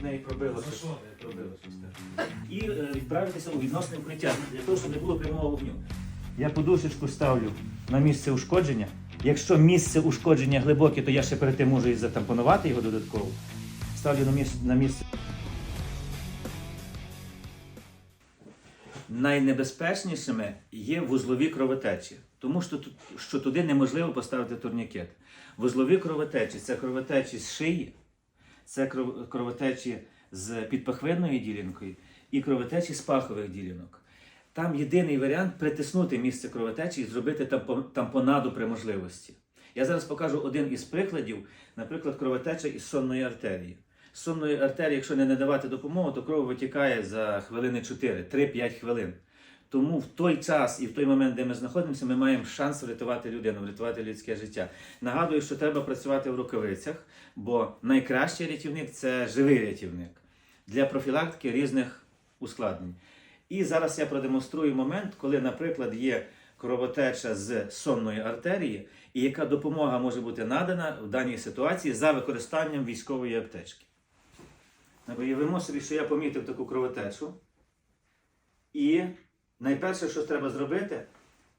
в неї пробило щось. Пробило щось. І е, відправитися у відносне укриття для того, щоб не було прямого вогню. Я подушечку ставлю на місце ушкодження. Якщо місце ушкодження глибоке, то я ще перед тим можу і затампонувати його додатково. Ставлю на місце. На місце. Найнебезпечнішими є вузлові кровотечі, тому що, тут- що туди неможливо поставити турнікет. Вузлові кровотечі це кровотечі з шиї, це кров- кровотечі з підпахвинною ділянкою і кровотечі з пахових ділянок. Там єдиний варіант притиснути місце кровотечі і зробити тампон- тампонаду при можливості. Я зараз покажу один із прикладів, наприклад, кровотеча із сонної артерії. Сонної артерії, якщо не надавати допомогу, то кров витікає за хвилини 4, 3-5 хвилин. Тому в той час і в той момент, де ми знаходимося, ми маємо шанс врятувати людину, врятувати людське життя. Нагадую, що треба працювати в рукавицях, бо найкращий рятівник це живий рятівник для профілактики різних ускладнень. І зараз я продемонструю момент, коли, наприклад, є кровотеча з сонної артерії, і яка допомога може бути надана в даній ситуації за використанням військової аптечки. Уявимо собі, що я помітив таку кровотечу. І найперше, що треба зробити,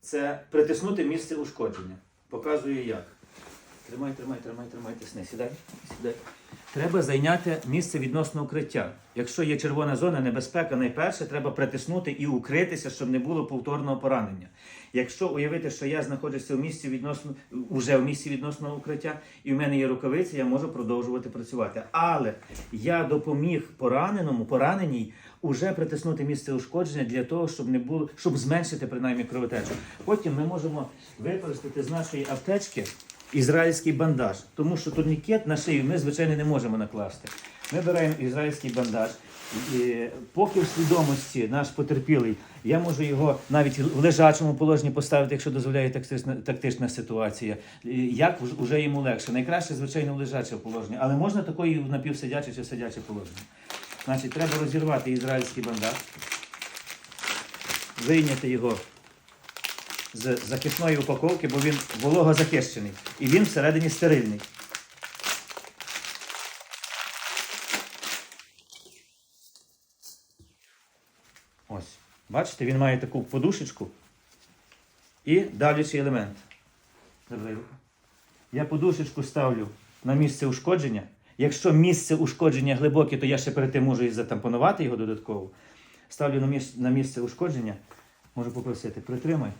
це притиснути місце ушкодження. Показую як. Тримай, тримай, тримай, тримай, тисни. Сідай, сідай. Треба зайняти місце відносно укриття. Якщо є червона зона, небезпека, найперше треба притиснути і укритися, щоб не було повторного поранення. Якщо уявити, що я знаходжуся в місці відносно уже в місці відносного укриття, і в мене є рукавиці, я можу продовжувати працювати. Але я допоміг пораненому, пораненій уже притиснути місце ушкодження для того, щоб не було, щоб зменшити принаймні кровотечу. Потім ми можемо використати з нашої аптечки ізраїльський бандаж, тому що турнікет на шию ми звичайно не можемо накласти. Ми беремо ізраїльський бандаж. І поки в свідомості наш потерпілий, я можу його навіть в лежачому положенні поставити, якщо дозволяє тактична, тактична ситуація. Як вже- вже йому легше. Найкраще, звичайно, в лежаче положення, але можна такої в напівсидяче чи сидяче положення. Значить, треба розірвати ізраїльський бандаж, вийняти його з захисної упаковки, бо він вологозахищений. І він всередині стерильний. Ось. Бачите, він має таку подушечку і давлячий елемент. Я подушечку ставлю на місце ушкодження. Якщо місце ушкодження глибоке, то я ще перед тим можу і затампонувати його додатково. Ставлю на місце ушкодження. Можу попросити, притримай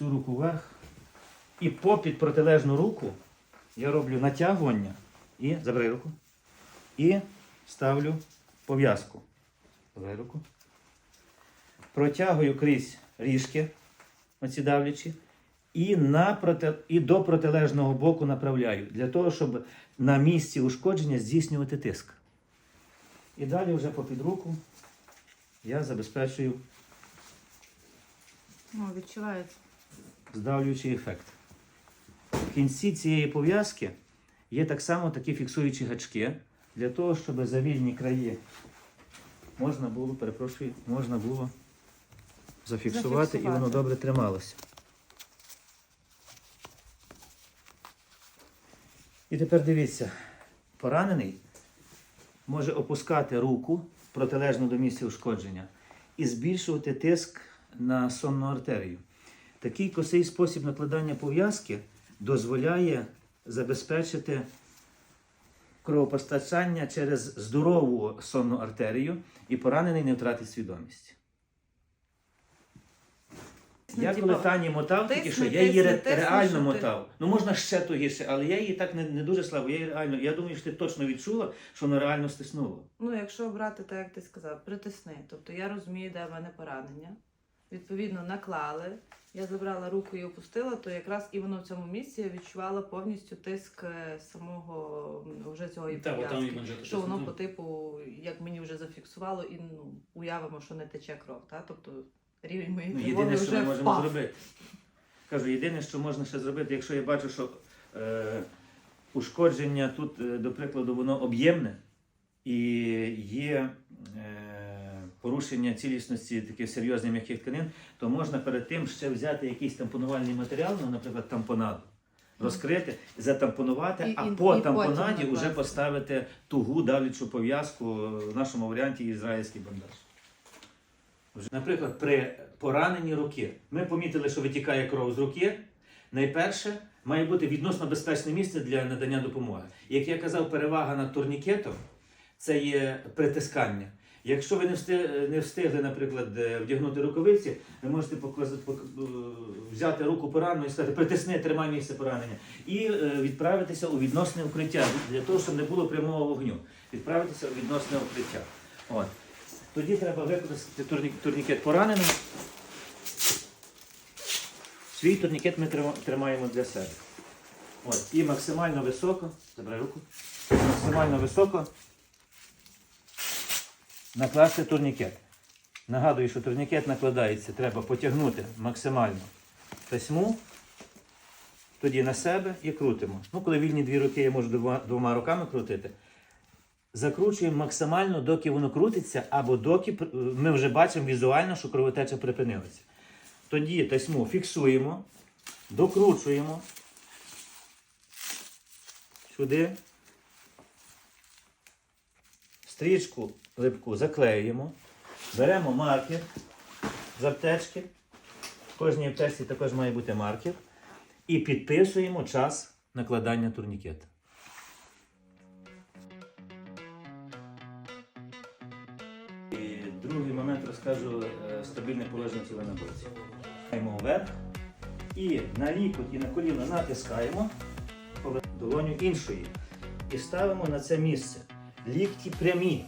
цю руку вверх. І попід протилежну руку я роблю натягування і забери руку. І ставлю пов'язку. Забери руку. Протягую крізь ріжки, оці давлячі, і, на проти... і до протилежного боку направляю, для того, щоб на місці ушкодження здійснювати тиск. І далі вже попід руку я забезпечую О, відчувається. Здавлюючий ефект. В кінці цієї пов'язки є так само такі фіксуючі гачки для того, щоб за вільні краї можна було, перепрошую, можна було зафіксувати, і воно добре трималося. І тепер дивіться, поранений може опускати руку протилежно до місця ушкодження і збільшувати тиск на сонну артерію. Такий косий спосіб накладання пов'язки дозволяє забезпечити кровопостачання через здорову сонну артерію і поранений не втратить свідомість. Ну, Я коли Тані мотав, тільки тисни, що я її тисни, тисни, реально мотав. Ну можна ще тугіше, але я її так не, не дуже слабо. Я її реально. Я думаю, що ти точно відчула, що воно реально стиснуло. Ну, якщо брати так, як ти сказав, притисни. Тобто я розумію, де в мене поранення. Відповідно, наклали. Я забрала руку і опустила, то якраз і воно в цьому місці я відчувала повністю тиск е, самого вже цього і пов'язки. Що воно по типу, як мені вже зафіксувало, і ну, уявимо, що не тече кров. Та? Тобто рівень моєї Ну, єдине, що вже ми можемо впав. зробити. Кажу, єдине, що можна ще зробити, якщо я бачу, що е, ушкодження тут, е, до прикладу, воно об'ємне і є е, порушення цілісності таких серйозних м'яких тканин, то можна перед тим ще взяти якийсь тампонувальний матеріал, ну, наприклад, тампонаду, розкрити, затампонувати, І- а і- по і тампонаді вже поставити тугу давлячу пов'язку в нашому варіанті ізраїльський бандаж. Наприклад, при пораненні руки ми помітили, що витікає кров з руки. Найперше має бути відносно безпечне місце для надання допомоги. Як я казав, перевага над турнікетом це є притискання. Якщо ви не встигли, наприклад, е, вдягнути рукавиці, ви можете е, взяти руку поранену і сказати, притисни, тримай місце поранення. І е, відправитися у відносне укриття для того, щоб не було прямого вогню. Відправитися у відносне укриття. От. Тоді треба використати турні- турнікет пораненим. Свій турнікет ми тримаємо для себе. От. І максимально високо, забирай руку, максимально високо накласти турнікет. Нагадую, що турнікет накладається, треба потягнути максимально тесьму, тоді на себе і крутимо. Ну, коли вільні дві руки, я можу двома, двома руками крутити. Закручуємо максимально, доки воно крутиться, або доки ми вже бачимо візуально, що кровотеча припинилася. Тоді тесьму фіксуємо, докручуємо сюди. Стрічку липку заклеюємо, беремо маркер з аптечки. В кожній аптечці також має бути маркер. І підписуємо час накладання турнікета. І другий момент розкажу е, стабільне положення тіла на боці. Маємо вверх і на лікоть і на коліно натискаємо долоню іншої. І ставимо на це місце. Лікті прямі.